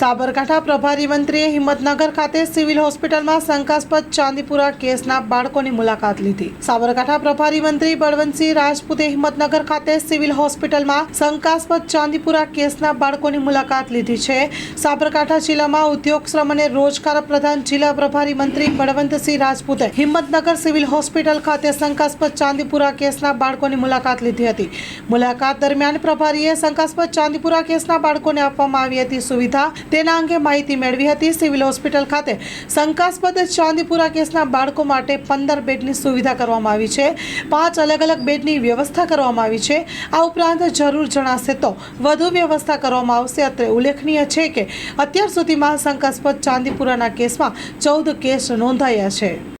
સાબરકાંઠા પ્રભારી મંત્રીએ હિંમતનગર ખાતે સિવિલ હોસ્પિટલમાં શંકાસ્પદ ચાંદીપુરા કેસના બાળકોની મુલાકાત લીધી. સાબરકાંઠા પ્રભારી મંત્રી બળવંતસિંહ રાજપૂતે હિંમતનગર ખાતે સિવિલ હોસ્પિટલમાં શંકાસ્પદ ચાંદીપુરા કેસના બાળકોની મુલાકાત લીધી છે. સાબરકાંઠા જિલ્લામાં ઉદ્યોગ શ્રમ અને રોજગાર પ્રધાન જિલ્લા પ્રભારી મંત્રી બળવંતસિંહ રાજપૂતે હિંમતનગર સિવિલ હોસ્પિટલ ખાતે શંકાસ્પદ ચાંદીપુરા કેસના બાળકોની મુલાકાત લીધી હતી. મુલાકાત દરમિયાન પ્રભારીએ શંકાસ્પદ ચાંદીપુરા કેસના બાળકોને આપવામાં આવી હતી સુવિધા તેના અંગે માહિતી મેળવી હતી. સિવિલ હોસ્પિટલ ખાતે શંકાસ્પદ ચાંદીપુરા કેસના બાળકો માટે પંદર બેડની સુવિધા કરવામાં આવી છે. પાંચ અલગ અલગ બેડની વ્યવસ્થા કરવામાં આવી છે. આ ઉપરાંત જરૂર જણાશે તો વધુ વ્યવસ્થા કરવામાં આવશે. અત્રે ઉલ્લેખનીય છે કે અત્યાર સુધીમાં શંકાસ્પદ ચાંદીપુરાના કેસમાં ચૌદ કેસ નોંધાયા છે.